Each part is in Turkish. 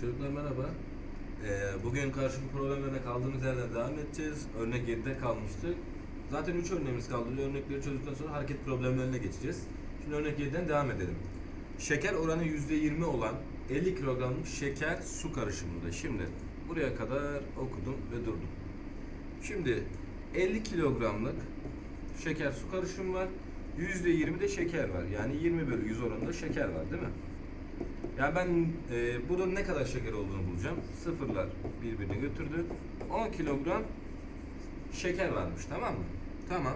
Çocuklar merhaba. Ee, bugün karşılıklı problemlerine kaldığımız yerden devam edeceğiz. Örnek 7'de kalmıştık. Zaten 3 örneğimiz kaldı. Örnekleri çözdükten sonra hareket problemlerine geçeceğiz. Şimdi örnek 7'den devam edelim. Şeker oranı %20 olan 50 kilogramlık şeker su karışımında. Şimdi buraya kadar okudum ve durdum. Şimdi 50 kilogramlık şeker su karışımı var. %20 de şeker var. Yani 20 bölü 100 oranında şeker var değil mi? Ya ben e, burada ne kadar şeker olduğunu bulacağım. Sıfırlar birbirini götürdü. 10 kilogram şeker varmış tamam mı? Tamam.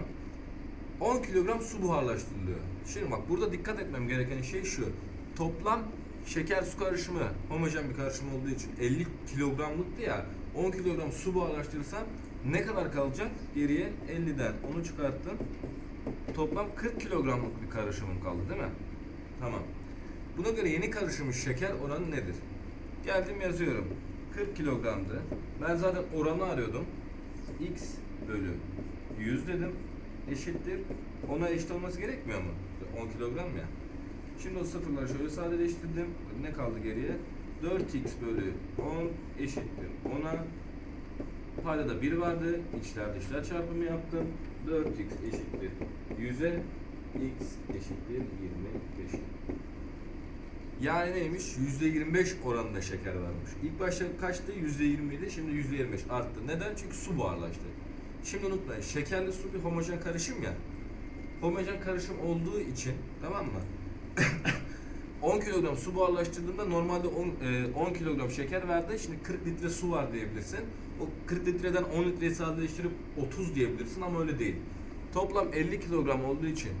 10 kilogram su buharlaştırılıyor. Şimdi bak burada dikkat etmem gereken şey şu. Toplam şeker su karışımı homojen bir karışım olduğu için 50 kilogramlıktı ya. 10 kilogram su buharlaştırırsam ne kadar kalacak? Geriye 50'den onu çıkarttım. Toplam 40 kilogramlık bir karışımım kaldı değil mi? Tamam. Buna göre yeni karışılmış şeker oranı nedir? Geldim yazıyorum. 40 kilogramdı. Ben zaten oranı arıyordum. X bölü 100 dedim. Eşittir. Ona eşit olması gerekmiyor mu? 10 kilogram ya. Şimdi o sıfırları şöyle sadeleştirdim. Ne kaldı geriye? 4x bölü 10 eşittir. Ona paydada 1 vardı. İçler dışlar çarpımı yaptım. 4x eşittir 100'e x eşittir 25. Yani neymiş? %25 oranında şeker varmış. İlk başta kaçtı? %20 idi. Şimdi %25 arttı. Neden? Çünkü su buharlaştı. Şimdi unutmayın. Şekerli su bir homojen karışım ya. Homojen karışım olduğu için tamam mı? 10 kilogram su buharlaştırdığında normalde 10, e, 10 kilogram şeker verdi. Şimdi 40 litre su var diyebilirsin. O 40 litreden 10 litreyi sadeleştirip 30 diyebilirsin ama öyle değil. Toplam 50 kilogram olduğu için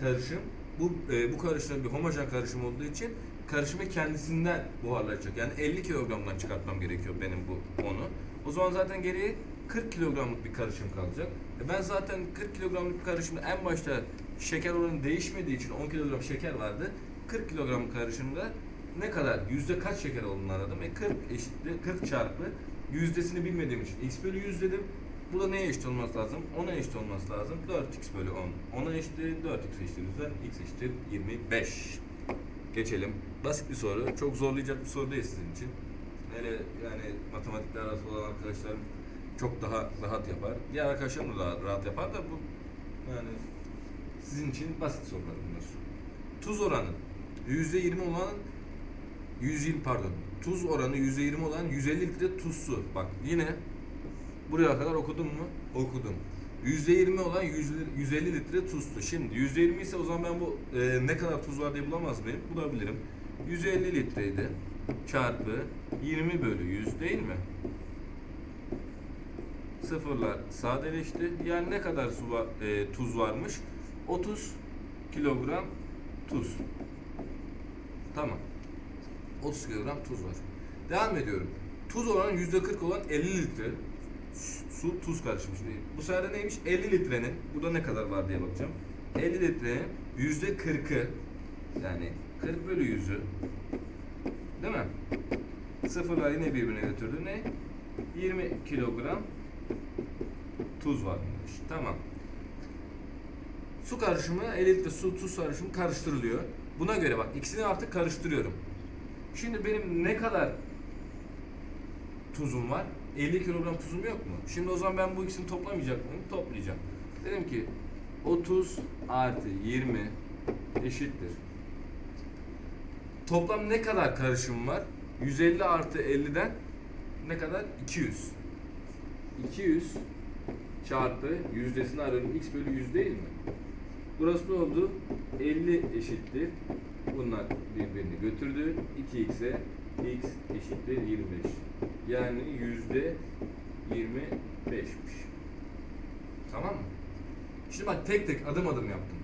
karışım bu e, bu karışım bir homojen karışım olduğu için karışımı kendisinden buharlaşacak. Yani 50 kilogramdan çıkartmam gerekiyor benim bu onu. O zaman zaten geriye 40 kilogramlık bir karışım kalacak. E ben zaten 40 kilogramlık bir karışımda en başta şeker oranı değişmediği için 10 kilogram şeker vardı. 40 kilogram karışımda ne kadar yüzde kaç şeker olduğunu aradım. E 40 eşitli 40 çarpı yüzdesini bilmediğim için x bölü 100 dedim. Bu da neye eşit olması lazım? 10'a eşit olması lazım. 4x bölü 10. 10'a eşittir 4x eşittir yüzden x eşittir 25. Geçelim. Basit bir soru. Çok zorlayacak bir soru değil sizin için. Hele yani matematikle arası olan arkadaşlarım çok daha rahat yapar. Diğer arkadaşlarım da daha rahat yapar da bu yani sizin için basit sorular bunlar. Tuz oranı %20 olan 120 pardon. Tuz oranı %20 olan 150 litre tuz su. Bak yine buraya kadar okudun mu? Okudum. %20 olan 100 150 litre tuz su. Şimdi %20 ise o zaman ben bu e, ne kadar tuz var diye bulamaz mıyım? Bulabilirim. 150 litreydi. Çarpı 20 bölü 100 değil mi? Sıfırlar sadeleşti. Yani ne kadar su var, e, tuz varmış? 30 kilogram tuz. Tamam. 30 kilogram tuz var. Devam ediyorum. Tuz oranı %40 olan 50 litre su tuz karışmış. Bu sefer neymiş? 50 litrenin, burada ne kadar var diye bakacağım. 50 litrenin %40'ı yani 40 bölü 100'ü değil mi? Sıfırlar yine birbirine götürdü. Ne? 20 kilogram tuz varmış. Tamam. Su karışımı, 50 litre su tuz karışımı karıştırılıyor. Buna göre bak ikisini artık karıştırıyorum. Şimdi benim ne kadar tuzum var? 50 kilogram tuzum yok mu? Şimdi o zaman ben bu ikisini toplamayacak mıyım? Toplayacağım. Dedim ki 30 artı 20 eşittir. Toplam ne kadar karışım var? 150 artı 50'den ne kadar? 200. 200 çarpı yüzdesini arıyorum. X bölü 100 değil mi? Burası ne oldu? 50 eşittir. Bunlar birbirini götürdü. 2x'e x eşittir 25. Yani yüzde 25'miş. Tamam mı? Şimdi bak tek tek adım adım yaptım.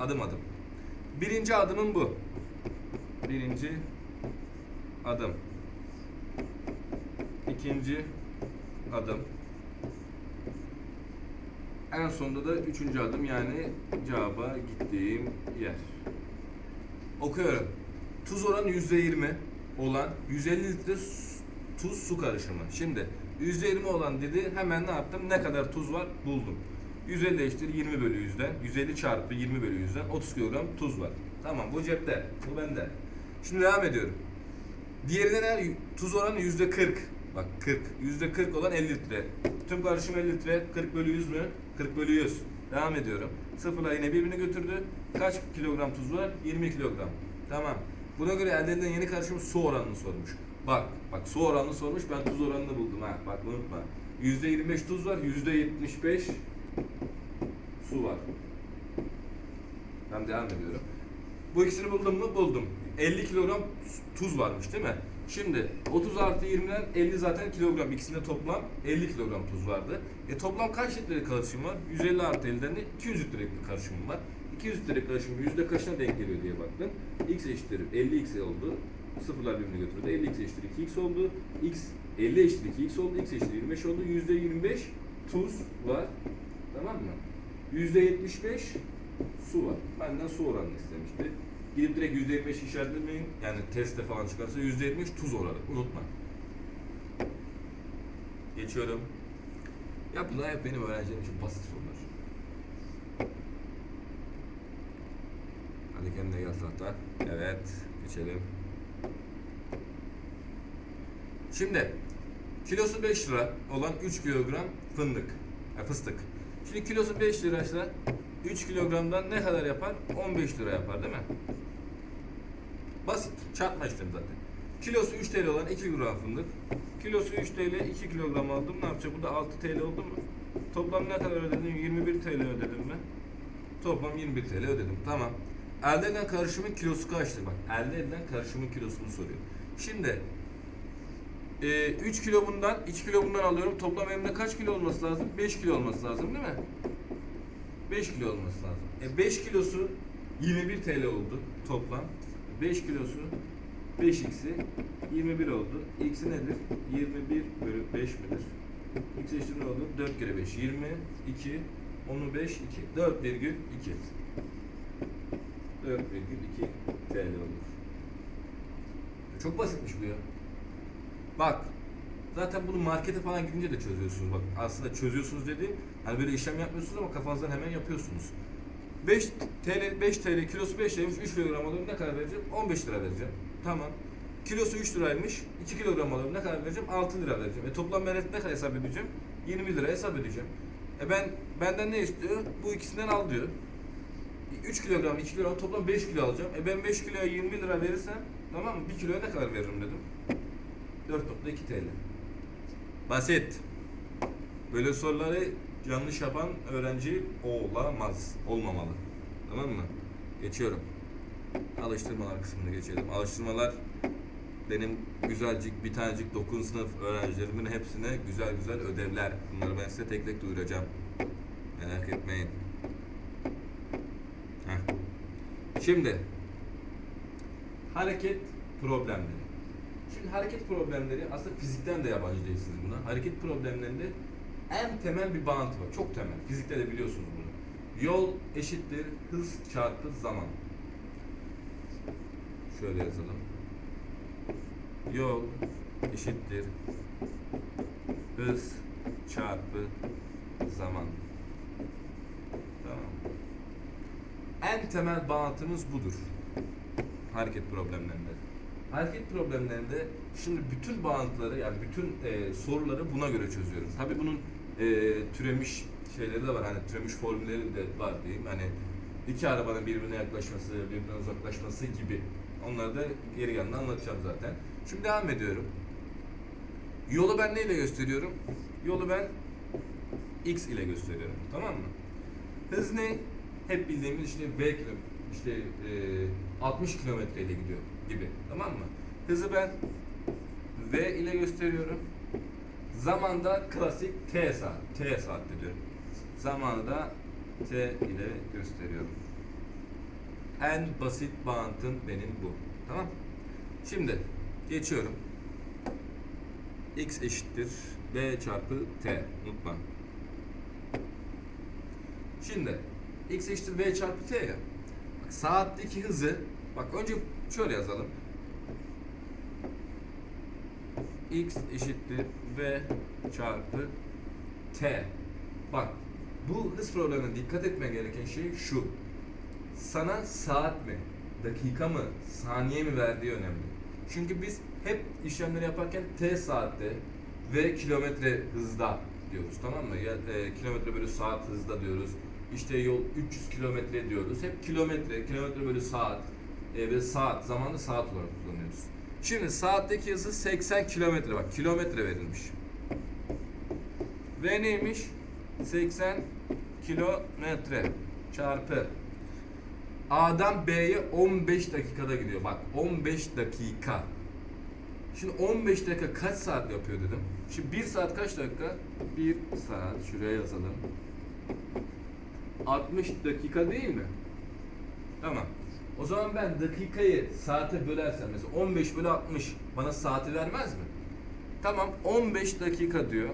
Adım adım. Birinci adımım bu. Birinci adım. İkinci adım. En sonunda da üçüncü adım yani cevaba gittiğim yer. Okuyorum. Tuz oranı yüzde yirmi olan 150 litre tuz su karışımı. Şimdi yüzde yirmi olan dedi hemen ne yaptım? Ne kadar tuz var buldum. 150 eşittir 20 bölü 100'den. 150 çarpı 20 bölü 100'den 30 kilogram tuz var. Tamam bu cepte. Bu bende. Şimdi devam ediyorum. Diğerinde ne? Tuz oranı yüzde 40. Bak 40. Yüzde 40 olan 50 litre. Tüm karışım 50 litre. 40 bölü 100 mü? 40 bölü 100. Devam ediyorum. Sıfırla yine birbirini götürdü. Kaç kilogram tuz var? 20 kilogram. Tamam. Buna göre elde edilen yeni karışımın su oranını sormuş. Bak, bak su oranını sormuş. Ben tuz oranını buldum ha. Bak unutma. Yüzde 25 tuz var. Yüzde 75 su var. Ben devam ediyorum. Bu ikisini buldum mu? Buldum. 50 kilogram tuz varmış değil mi? Şimdi 30 artı 20'den 50 zaten kilogram. İkisinde toplam 50 kilogram tuz vardı. E toplam kaç litrelik karışım var? 150 artı 50'den de 200 litrelik bir karışımım var. 200 litrelik karışım yüzde kaçına denk geliyor diye baktım. X eşittir 50x oldu. Sıfırlar birbirini götürdü. 50x eşittir 2x oldu. X 50 eşittir 2x oldu. X eşittir 25 oldu. Yüzde 25 tuz var. Tamam mı? Yüzde 75 su var. Benden su oranını istemişti. Gidip direkt yüzde 25 işaretlemeyin. Yani testte falan çıkarsa yüzde 25 tuz oranı. Unutma. Geçiyorum. Ya bunlar hep benim öğrencilerim için basit sorular. Hadi kendine gel tahta. Evet. Geçelim. Şimdi kilosu 5 lira olan 3 kilogram fındık. Ha, fıstık. Şimdi kilosu 5 liraysa 3 kilogramdan ne kadar yapar? 15 lira yapar değil mi? Basit. Çarpma işlemi zaten. Kilosu 3 TL olan 2 kilogram fındık. Kilosu 3 TL 2 kilogram aldım. Ne yapacak? Bu da 6 TL oldu mu? Toplam ne kadar ödedim? 21 TL ödedim mi? Toplam 21 TL ödedim. Tamam. Elde edilen karışımın kilosu kaçtır? Bak elde edilen karışımın kilosunu soruyor. Şimdi e, 3 kilo bundan 2 kilo bundan alıyorum. Toplam elimde kaç kilo olması lazım? 5 kilo olması lazım değil mi? 5 kilo olması lazım. E 5 kilosu 21 TL oldu toplam. 5 kilosu 5x'i 21 oldu. X nedir? 21 bölü 5 midir? X eşittir ne oldu? 4 kere 5 22 onu 5 2 4,2 4,2 TL olur. Çok basitmiş bu ya. Bak zaten bunu markete falan gidince de çözüyorsunuz. Bak aslında çözüyorsunuz dediğim hani böyle işlem yapmıyorsunuz ama kafanızdan hemen yapıyorsunuz. 5 TL 5 TL kilosu 5 liraymış 3 kilogram alıyorum ne kadar vereceğim? 15 lira vereceğim. Tamam. Kilosu 3 liraymış. 2 kilogram alıyorum ne kadar vereceğim? 6 lira vereceğim. E toplam maliyet ne kadar hesap edeceğim? 20 lira hesap edeceğim. E ben benden ne istiyor? Bu ikisinden al diyor. 3 kilogram 2 kilogram toplam 5 kilo alacağım. E ben 5 kiloya 20 lira verirsem tamam mı? 1 kiloya ne kadar veririm dedim. 4.2 TL. Basit. Böyle soruları yanlış yapan öğrenci olamaz, olmamalı. Tamam mı? Geçiyorum. Alıştırmalar kısmına geçelim. Alıştırmalar benim güzelcik bir tanecik 9. sınıf öğrencilerimin hepsine güzel güzel ödevler. Bunları ben size tek tek duyuracağım. Merak etmeyin. Şimdi hareket problemleri. Şimdi hareket problemleri aslında fizikten de yabancı değilsiniz buna. Hareket problemlerinde en temel bir bağıntı var. Çok temel. Fizikte de biliyorsunuz bunu. Yol eşittir hız çarpı zaman. Şöyle yazalım. Yol eşittir hız çarpı zaman. Tamam. En temel bağıntımız budur. Hareket problemlerinde. Hareket problemlerinde şimdi bütün bağıntıları yani bütün e, soruları buna göre çözüyorum. Tabi bunun e, türemiş şeyleri de var. Hani türemiş formülleri de var diyeyim. Hani iki arabanın birbirine yaklaşması, birbirinden uzaklaşması gibi. Onları da geri geldiğinde anlatacağım zaten. Şimdi devam ediyorum. Yolu ben neyle gösteriyorum? Yolu ben x ile gösteriyorum. Tamam mı? Hız ne? Hep bildiğimiz işte v kilo, işte e, 60 kilometre ile gidiyor gibi. Tamam mı? Hızı ben v ile gösteriyorum. Zamanda klasik t saat. T saat diyorum. Zamanı da t ile gösteriyorum. En basit bağıntım benim bu. Tamam? Şimdi geçiyorum. x eşittir v çarpı t. Unutma. Şimdi x eşittir v çarpı t ya. Bak, saatteki hızı bak önce şöyle yazalım. x eşittir v çarpı t. Bak bu hız problemine dikkat etmen gereken şey şu. Sana saat mi, dakika mı, saniye mi verdiği önemli. Çünkü biz hep işlemleri yaparken T saatte ve kilometre hızda diyoruz tamam mı? Ya, e, kilometre bölü saat hızda diyoruz. İşte yol 300 kilometre diyoruz. Hep kilometre, kilometre bölü saat e, ve saat, zamanı saat olarak kullanıyoruz. Şimdi saatteki hızı 80 kilometre bak kilometre verilmiş. Ve neymiş? 80 kilometre çarpı A'dan B'ye 15 dakikada gidiyor. Bak 15 dakika. Şimdi 15 dakika kaç saat yapıyor dedim. Şimdi 1 saat kaç dakika? 1 saat şuraya yazalım. 60 dakika değil mi? Tamam. O zaman ben dakikayı saate bölersem mesela 15 bölü 60 bana saati vermez mi? Tamam 15 dakika diyor.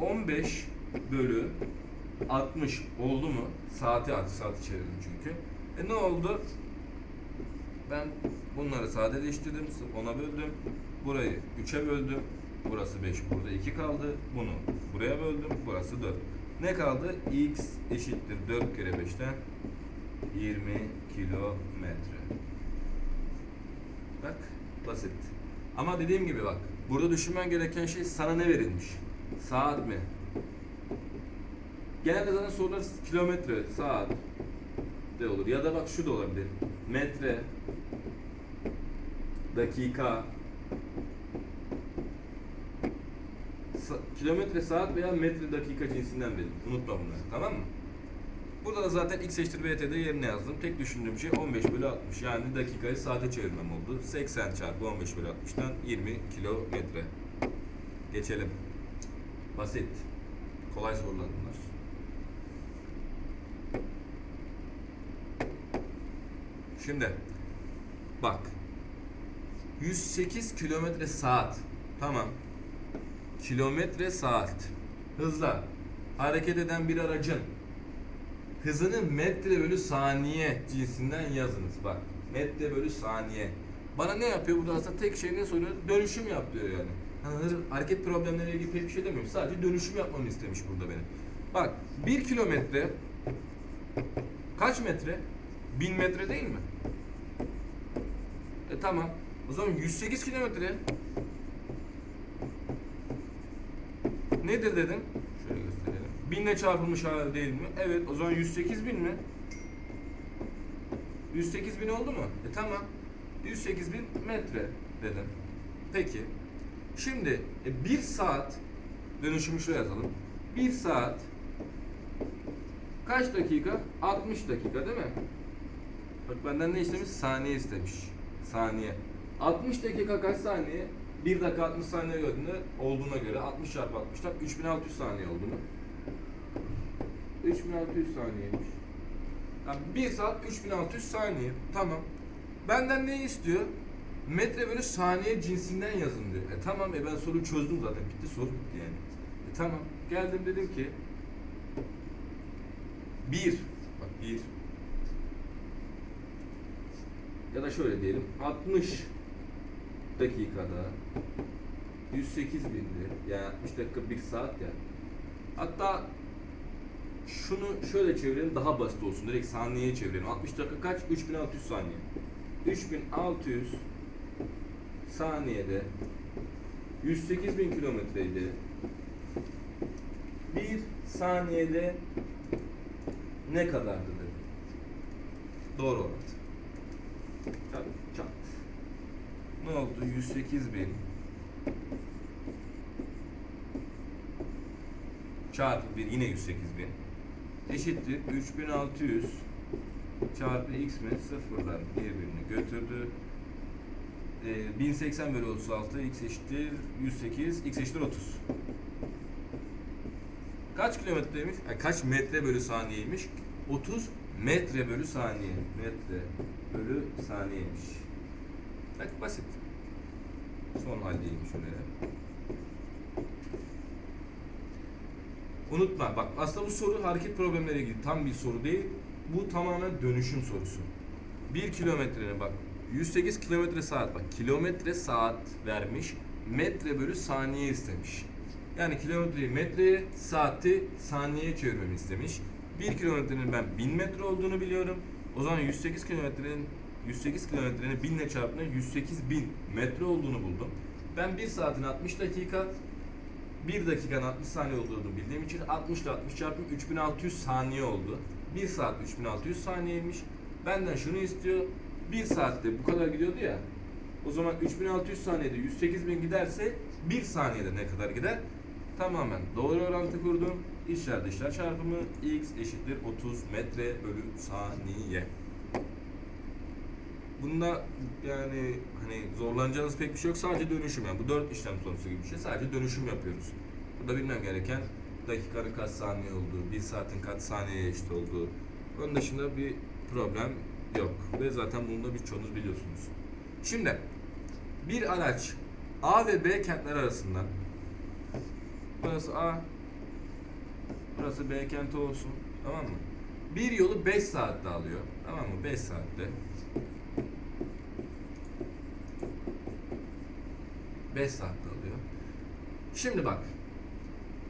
15 bölü 60 oldu mu? Saati artı saati çevirdim çünkü. E ne oldu? Ben bunları sadeleştirdim. Ona böldüm. Burayı 3'e böldüm. Burası 5. Burada 2 kaldı. Bunu buraya böldüm. Burası 4. Ne kaldı? X eşittir 4 kere 5'ten 20 kilometre. Bak basit. Ama dediğim gibi bak. Burada düşünmen gereken şey sana ne verilmiş? Saat mi? Genelde zaten sorular kilometre, saat de olur. Ya da bak şu da olabilir. Metre, dakika, kilometre, saat veya metre, dakika cinsinden verir. Unutma bunları. Tamam mı? Burada da zaten x eşittir bt'de yerine yazdım. Tek düşündüğüm şey 15 bölü 60. Yani dakikayı saate çevirmem oldu. 80 çarpı 15 bölü 60'tan 20 kilometre. Geçelim. Basit. Kolay sorular bunlar. Şimdi bak 108 kilometre saat tamam kilometre saat. Hızla. Hareket eden bir aracın hızını metre bölü saniye cinsinden yazınız. Bak metre bölü saniye. Bana ne yapıyor burada? Aslında tek şey ne soruyor? Dönüşüm yap diyor yani. Hır- hareket problemleriyle ilgili pek bir şey demiyorum. Sadece dönüşüm yapmamı istemiş burada benim. Bak 1 kilometre kaç metre? 1000 metre değil mi? E tamam. O zaman 108 kilometre. Nedir dedim? Şöyle gösterelim. Binle çarpılmış hali değil mi? Evet. O zaman 108 bin mi? 108 bin oldu mu? E tamam. 108 bin metre dedim. Peki. Şimdi e, bir saat dönüşümü şuraya yazalım. Bir saat kaç dakika? 60 dakika değil mi? Bak benden ne istemiş? Saniye istemiş. Saniye. 60 dakika kaç saniye? 1 dakika 60 saniye olduğuna göre 60 çarpı 60'tan 3600 saniye olduğunu. 3600 saniyeymiş. Yani 1 saat 3600 saniye. Tamam. Benden ne istiyor? Metre bölü saniye cinsinden yazın diyor. E tamam e ben soruyu çözdüm zaten. Bitti soru bitti yani. E tamam. Geldim dedim ki 1 bak 1 ya da şöyle diyelim 60 dakikada 108 bindi. Yani 60 dakika 1 saat ya. Hatta şunu şöyle çevirelim daha basit olsun. Direkt saniyeye çevirelim. 60 dakika kaç? 3600 saniye. 3600 saniyede 108 bin kilometreydi. Bir saniyede ne kadardı dedi. Doğru orantı. Çat çat. Ne oldu? 108 bin çarpı 1 yine 108 bin eşittir 3600 çarpı x mi? Sıfırlar birbirini götürdü. Ee, 1080 bölü 36 x eşittir 108 x eşittir 30. Kaç kilometreymiş? Ay, kaç metre bölü saniyeymiş? 30 metre bölü saniye. Metre bölü saniyeymiş. Bak basit. Son haldeyim şöyle. Unutma bak aslında bu soru hareket problemleriyle ilgili tam bir soru değil. Bu tamamen dönüşüm sorusu. 1 kilometrenin bak 108 kilometre saat bak kilometre saat vermiş metre bölü saniye istemiş. Yani kilometreyi metreye saati saniyeye çevirmemi istemiş. 1 kilometrenin ben 1000 metre olduğunu biliyorum. O zaman 108 kilometrenin 108 kilometrenin 1000 ile çarptığında 108 bin metre olduğunu buldum. Ben 1 saatin 60 dakika 1 dakikanın 60 saniye olduğunu bildiğim için 60 ile 60 çarpım 3600 saniye oldu. 1 saat 3600 saniyeymiş. Benden şunu istiyor. 1 saatte bu kadar gidiyordu ya. O zaman 3600 saniyede 108 bin giderse 1 saniyede ne kadar gider? Tamamen doğru orantı kurdum. İçler dışlar çarpımı x eşittir 30 metre bölü saniye. Bunda yani hani zorlanacağınız pek bir şey yok. Sadece dönüşüm yani. Bu dört işlem sonucu gibi bir şey. Sadece dönüşüm yapıyoruz. Burada bilmem gereken dakikanın kaç saniye olduğu, bir saatin kaç saniyeye eşit olduğu. Onun dışında bir problem yok. Ve zaten bunu da birçoğunuz biliyorsunuz. Şimdi bir araç A ve B kentler arasından burası A burası B kenti olsun tamam mı? Bir yolu 5 saatte alıyor. Tamam mı? 5 saatte. 5 saatte alıyor. Şimdi bak.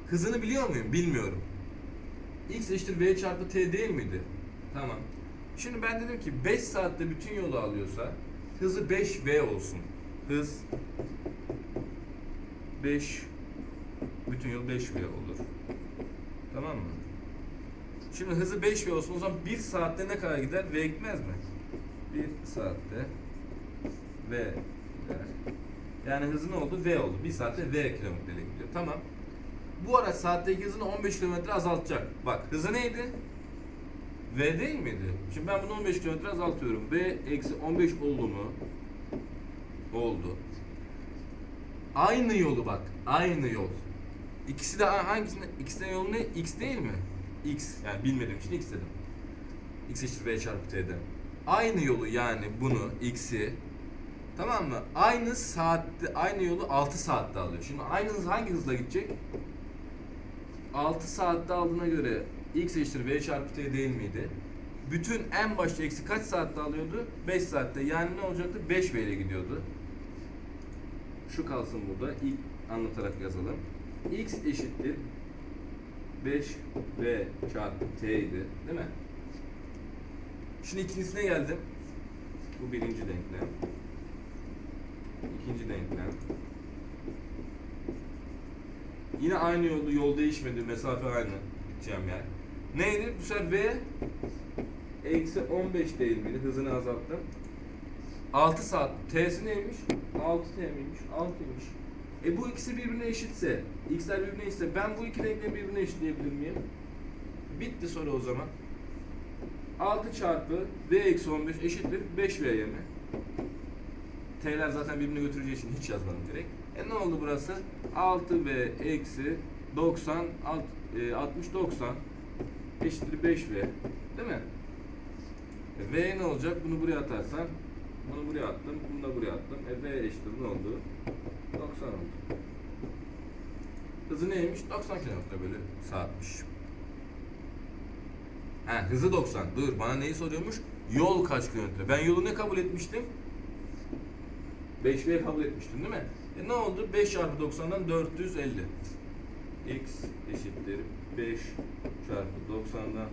Hızını biliyor muyum? Bilmiyorum. X eşittir V çarpı T değil miydi? Tamam. Şimdi ben dedim ki 5 saatte bütün yolu alıyorsa hızı 5V olsun. Hız 5 bütün yol 5V olur. Tamam mı? Şimdi hızı 5V olsun o zaman 1 saatte ne kadar gider? V gitmez mi? 1 saatte V. Yani hızı ne oldu? V oldu. 1 saatte V kilometreyle gidiyor. Tamam. Bu araç saatteki hızını 15 kilometre azaltacak. Bak hızı neydi? V değil miydi? Şimdi ben bunu 15 kilometre azaltıyorum. V eksi 15 oldu mu? Oldu. Aynı yolu bak. Aynı yol. İkisi de hangisinde? İkisi de yolu ne? X değil mi? X. Yani bilmediğim için X dedim. X eşittir V çarpı T'de. Aynı yolu yani bunu X'i Tamam mı? Aynı saatte, aynı yolu 6 saatte alıyor. Şimdi aynı hız hangi hızla gidecek? 6 saatte aldığına göre x eşittir v çarpı t değil miydi? Bütün en başta eksi kaç saatte alıyordu? 5 saatte. Yani ne olacaktı? 5 v ile gidiyordu. Şu kalsın burada. İlk anlatarak yazalım. x eşittir 5 v çarpı t idi. Değil mi? Şimdi ikincisine geldim. Bu birinci denklem. İkinci denklem. Yine aynı yolda yol değişmedi, mesafe aynı gideceğim yer. Neydi? Bu sefer V eksi 15 değil miydi? Hızını azalttım. 6 saat. T'si neymiş? 6 T miymiş? 6'ymış. E bu ikisi birbirine eşitse, x'ler birbirine eşitse ben bu iki denklemi birbirine eşitleyebilir miyim? Bitti soru o zaman. 6 çarpı V eksi 15 eşittir 5V'ye mi? T'ler zaten birbirini götüreceği için hiç yazmadım direkt. E ne oldu burası? 6V eksi 90 alt, e, 60 90 eşittir 5V. Değil mi? E, v ne olacak? Bunu buraya atarsan bunu buraya attım, bunu da buraya attım. E, v eşittir ne oldu? 90 oldu. Hızı neymiş? 90 km bölü saatmiş. He, hızı 90. Dur bana neyi soruyormuş? Yol kaç kilometre? Ben yolu ne kabul etmiştim? 5V kabul etmiştim değil mi? E ne oldu? 5 çarpı 90'dan 450. X eşittir 5 çarpı 90'dan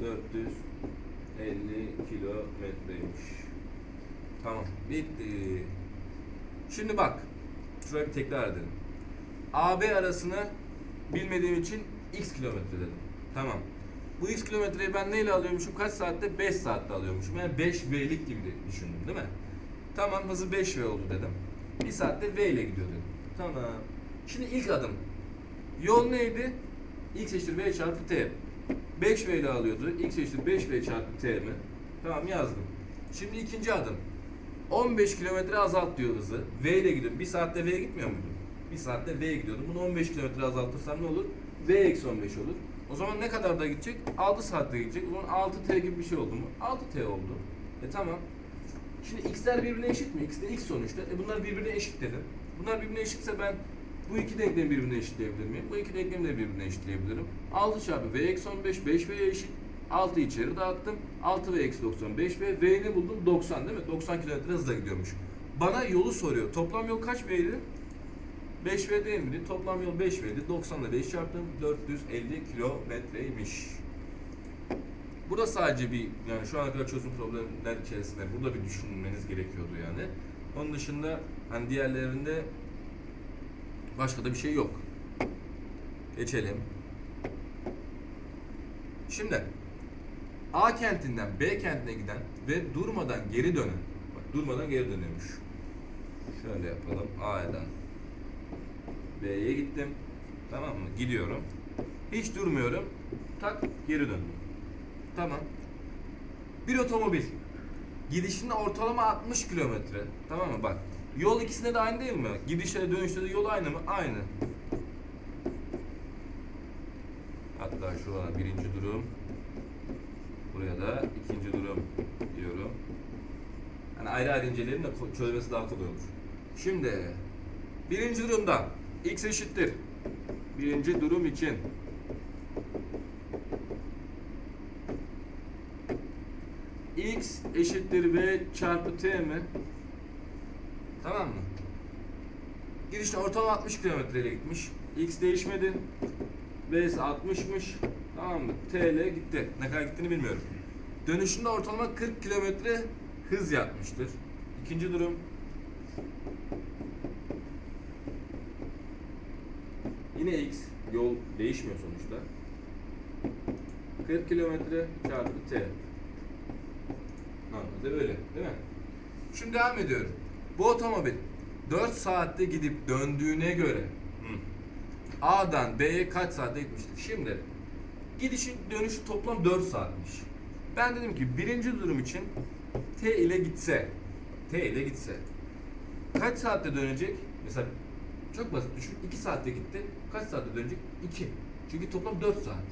450 kilometreymiş. Tamam. Bitti. Şimdi bak. Şurayı bir tekrar edelim. AB arasını bilmediğim için x kilometre dedim. Tamam. Bu x kilometreyi ben neyle alıyormuşum? Kaç saatte? 5 saatte alıyormuşum. Yani 5V'lik gibi düşündüm değil mi? Tamam hızı 5V oldu dedim. 1 saatte V ile gidiyor dedim. Tamam. Şimdi ilk adım. Yol neydi? X eşittir V çarpı T. 5V ile alıyordu. X eşittir 5V çarpı T mi? Tamam yazdım. Şimdi ikinci adım. 15 kilometre azalt diyor hızı. V ile gidiyor. 1 saatte V gitmiyor muydu? 1 saatte V gidiyordu. Bunu 15 kilometre azaltırsam ne olur? V eksi 15 olur. O zaman ne kadar da gidecek? 6 saatte gidecek. O zaman 6T gibi bir şey oldu mu? 6T oldu. E tamam. Şimdi x'ler birbirine eşit mi? X de x sonuçta. E bunlar birbirine eşit dedim. Bunlar birbirine eşitse ben bu iki denklemi birbirine eşitleyebilir miyim? Bu iki denklemi de birbirine eşitleyebilirim. 6 çarpı v eksi 15 5v'ye eşit. 6 içeri dağıttım. 6 v eksi 90 5v. V'ni buldum 90 değil mi? 90 kilometre hızla gidiyormuş. Bana yolu soruyor. Toplam yol kaç v'ydi? 5v değil miydi? Toplam yol 5v'ydi. 90 ile 5 çarptım. 450 kilometreymiş. Bu da sadece bir yani şu ana kadar çözüm problemler içerisinde burada bir düşünmeniz gerekiyordu yani. Onun dışında hani diğerlerinde başka da bir şey yok. Geçelim. Şimdi A kentinden B kentine giden ve durmadan geri dönen. Bak durmadan geri dönüyormuş. Şöyle yapalım. A'dan B'ye gittim. Tamam mı? Gidiyorum. Hiç durmuyorum. Tak geri döndüm. Tamam. Bir otomobil. Gidişinde ortalama 60 kilometre. Tamam mı? Bak. Yol ikisinde de aynı değil mi? Gidişte dönüşte de yol aynı mı? Aynı. Hatta şurada birinci durum. Buraya da ikinci durum diyorum. Yani ayrı ayrı inceleyelim de çözmesi daha kolay olur. Şimdi birinci durumda x eşittir. Birinci durum için x eşittir v çarpı t mi? Tamam mı? Girişte ortalama 60 kilometre ile gitmiş. X değişmedi. V'si 60'mış. Tamam mı? T ile gitti. Ne kadar gittiğini bilmiyorum. Dönüşünde ortalama 40 kilometre hız yapmıştır. İkinci durum. Yine X. Yol değişmiyor sonuçta. 40 kilometre çarpı T. Anladı öyle değil mi? Şimdi devam ediyorum. Bu otomobil 4 saatte gidip döndüğüne göre hı, A'dan B'ye kaç saatte gitmiştir? Şimdi gidişin dönüşü toplam 4 saatmiş. Ben dedim ki birinci durum için T ile gitse T ile gitse kaç saatte dönecek? Mesela çok basit düşün. 2 saatte gitti. Kaç saatte dönecek? 2. Çünkü toplam 4 saat.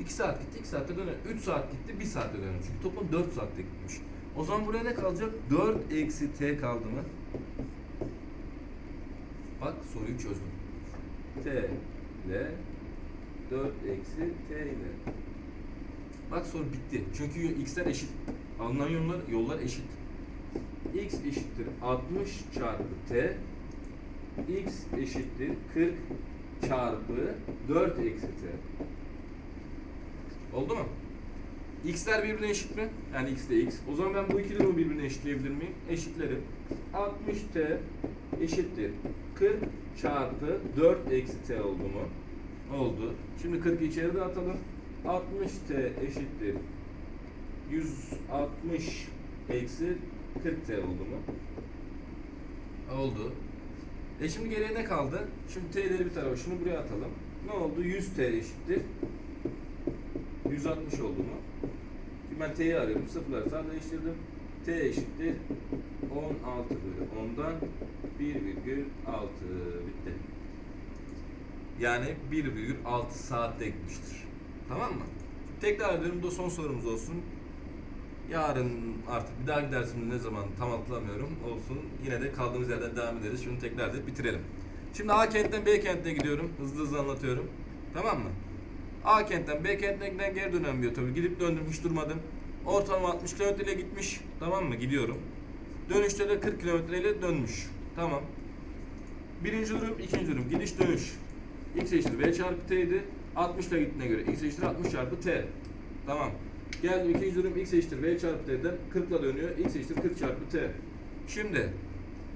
2 saat gitti, 2 saatte döner. 3 saat gitti, 1 saatte döner. Çünkü toplam 4 saatte gitmiş. O zaman buraya ne kalacak? 4 eksi t kaldı mı? Bak soruyu çözdüm. t ile 4 eksi t ile. Bak soru bitti. Çünkü x'ler eşit. Alınan yollar, yollar eşit. x eşittir 60 çarpı t. x eşittir 40 çarpı 4 eksi t. Oldu mu? X'ler birbirine eşit mi? Yani x de x. O zaman ben bu iki durumu birbirine eşitleyebilir miyim? Eşitlerim. 60t eşittir 40 çarpı 4 eksi t oldu mu? Oldu. Şimdi 40'ı içeri dağıtalım. 60t eşittir 160 eksi 40t oldu mu? Oldu. E şimdi geriye ne kaldı? Şimdi t'leri bir tarafa şunu buraya atalım. Ne oldu? 100t eşittir 160 oldu mu? Ben t'yi arıyorum. Sıfırları sağ değiştirdim. t eşittir 16 bölü 10'dan 1,6 bitti. Yani 1,6 saatte gitmiştir. Tamam mı? Tekrar ediyorum. Bu da son sorumuz olsun. Yarın artık bir dahaki dersimde ne zaman tam hatırlamıyorum olsun. Yine de kaldığımız yerden devam ederiz. Şunu tekrar da bitirelim. Şimdi A kentten B kentine gidiyorum. Hızlı hızlı anlatıyorum. Tamam mı? A kentten B kentine giden geri dönen bir otobüs. Gidip döndüm hiç durmadım. Ortalama 60 kilometre ile gitmiş. Tamam mı? Gidiyorum. Dönüşte de 40 kilometre ile dönmüş. Tamam. Birinci durum, ikinci durum. Gidiş dönüş. X eşittir V çarpı T'ydi. 60 ile gittiğine göre X eşittir 60 çarpı T. Tamam. Geldim ikinci durum X eşittir V çarpı T'den 40 ile dönüyor. X eşittir 40 çarpı T. Şimdi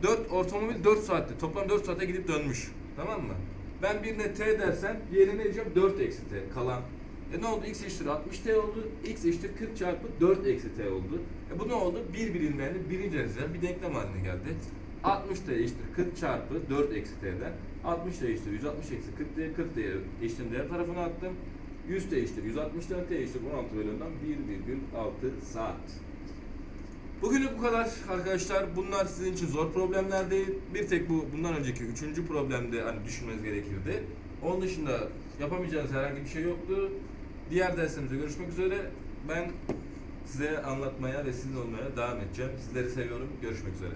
4 otomobil 4 saatte toplam 4 saate gidip dönmüş. Tamam mı? Ben birine T dersem diğerine ne diyeceğim? 4 eksi T kalan. E ne oldu? X eşittir 60 T oldu. X eşittir 40 çarpı 4 eksi T oldu. E bu ne oldu? Bir bilinmeyenin birinci dereceden bir denklem haline geldi. 60 T eşittir 40 çarpı 4 eksi T'den. 60 T eşittir 160 eksi 40 T. 40 T'ye eşittir diğer tarafına attım. 100 T eşittir 160'tan T eşittir 16 bölü 10'dan 1,6 saat. Bugünlük bu kadar arkadaşlar. Bunlar sizin için zor problemler değil. Bir tek bu bundan önceki üçüncü problemde hani düşünmeniz gerekirdi. Onun dışında yapamayacağınız herhangi bir şey yoktu. Diğer derslerimizde görüşmek üzere. Ben size anlatmaya ve sizin olmaya devam edeceğim. Sizleri seviyorum. Görüşmek üzere.